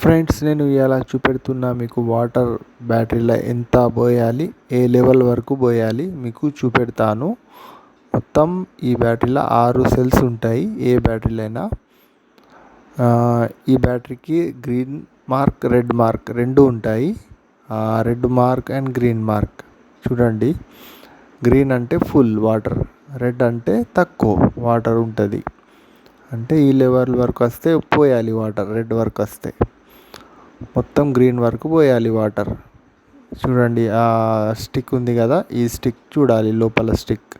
Friends నేను ఇలా చూపెడుతున్నా మీకు వాటర్ బ్యాటరీలో ఎంత పోయాలి ఏ లెవెల్ వరకు పోయాలి మీకు చూపెడతాను. మొత్తం ఈ బ్యాటరీలో ఆరు సెల్స్ ఉంటాయి ఏ బ్యాటరీలైనా. ఈ బ్యాటరీకి గ్రీన్ మార్క్ రెడ్ మార్క్ రెండు ఉంటాయి. Red mark and green mark. చూడండి గ్రీన్ అంటే ఫుల్ వాటర్ రెడ్ అంటే తక్కువ వాటర్ ఉంటుంది. అంటే ఈ లెవెల్ వరకు వస్తే పోయాలి వాటర్ రెడ్ వరకు వస్తే. మొత్తం గ్రీన్ వరకు పోయాలి వాటర్. చూడండి ఆ స్టిక్ ఉంది కదా ఈ స్టిక్ చూడాలి లోపల స్టిక్.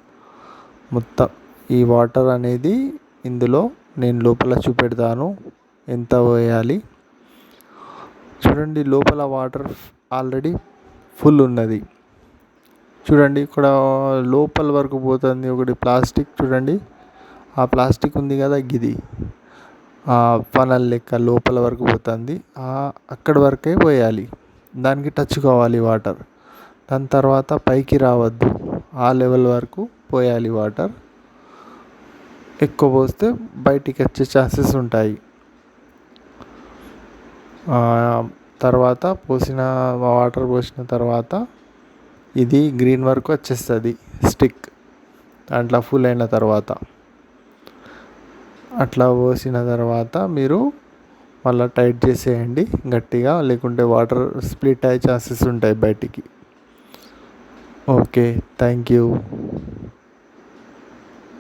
మొత్తం ఈ వాటర్ అనేది ఇందులో నేను లోపల చూపెడతాను ఎంత పోయాలి. చూడండి లోపల వాటర్ ఆల్రెడీ ఫుల్ ఉన్నది. చూడండి ఇక్కడ లోపల వరకు పోతుంది ఒకటి ప్లాస్టిక్ చూడండి. ఆ ప్లాస్టిక్ ఉంది కదా గిది. ఫనల్ లెక్క లోపల వరకు పోతుంది. అక్కడి వరకే పోయాలి. దానికి టచ్ కావాలి వాటర్ దాని తర్వాత పైకి రావద్దు. ఆ లెవెల్ వరకు పోయాలి వాటర్ ఎక్కువ పోస్తే బయటికి వచ్చే ఛాన్సెస్ ఉంటాయి. తర్వాత పోసిన వాటర్ పోసిన తర్వాత ఇది గ్రీన్ వరకు వచ్చేస్తుంది. స్టిక్ దాంట్లో ఫుల్ అయిన తర్వాత. అట్లా పోసిన తర్వాత మీరు మళ్ళీ టైట్ చేసేయండి గట్టిగా లేకుంటే వాటర్ స్ప్లిట్ అయ్యే ఛాన్సెస్ ఉంటాయి బయటికి. Okay thank you.